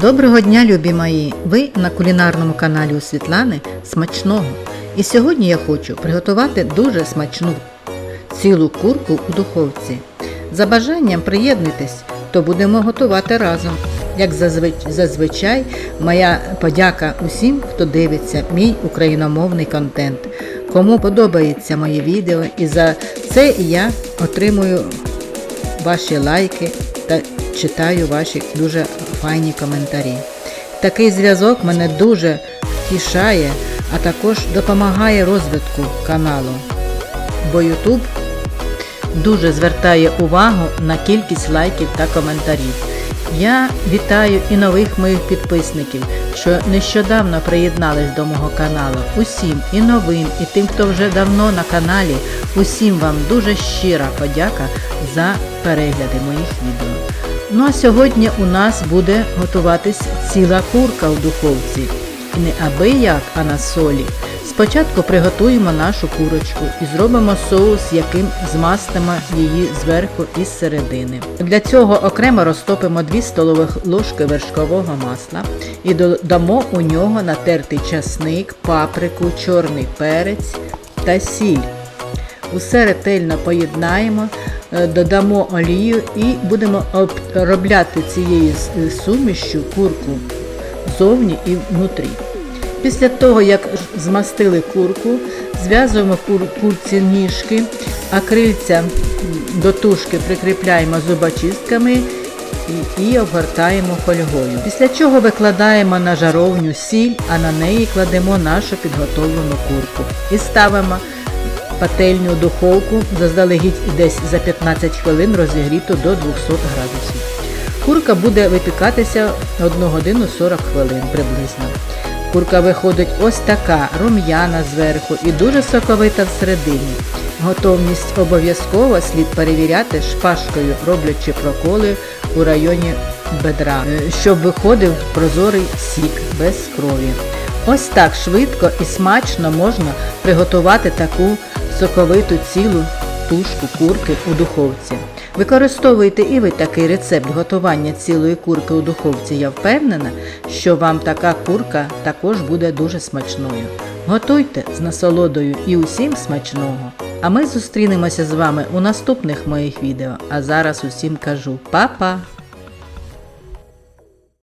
Доброго дня, любі мої! Ви на кулінарному каналі у Світлани смачного. І сьогодні я хочу приготувати дуже смачну цілу курку у духовці. За бажанням приєднуйтесь, то будемо готувати разом. Як зазвич- зазвичай, моя подяка усім, хто дивиться мій україномовний контент. Кому подобається моє відео, і за це я отримую ваші лайки та читаю ваші дуже файні коментарі. Такий зв'язок мене дуже втішає, а також допомагає розвитку каналу. Бо YouTube дуже звертає увагу на кількість лайків та коментарів. Я вітаю і нових моїх підписників, що нещодавно приєднались до мого каналу. Усім і новим, і тим, хто вже давно на каналі. Усім вам дуже щира подяка за перегляди моїх відео. Ну а сьогодні у нас буде готуватись ціла курка в духовці. І не аби як, а на солі. Спочатку приготуємо нашу курочку і зробимо соус, яким змастимо її зверху і з середини. Для цього окремо розтопимо 2 столових ложки вершкового масла і додамо у нього натертий часник, паприку, чорний перець та сіль. Усе ретельно поєднаємо, е, додамо олію і будемо обробляти цією сумішю курку зовні і внутрі. Після того, як змастили курку, зв'язуємо кур- курці ніжки, а крильця до тушки прикріпляємо зубочистками і обгортаємо фольгою. Після чого викладаємо на жаровню сіль, а на неї кладемо нашу підготовлену курку і ставимо пательню духовку заздалегідь десь за 15 хвилин розігріту до 200 градусів. Курка буде випікатися 1 годину 40 хвилин приблизно. Курка виходить ось така, рум'яна зверху і дуже соковита всередині. Готовність обов'язково слід перевіряти шпажкою, роблячи проколи у районі бедра, е, щоб виходив прозорий сік без крові. Ось так швидко і смачно можна приготувати таку соковиту цілу тушку курки у духовці. Використовуйте і ви такий рецепт готування цілої курки у духовці. Я впевнена, що вам така курка також буде дуже смачною. Готуйте з насолодою і усім смачного. А ми зустрінемося з вами у наступних моїх відео. А зараз усім кажу па-па!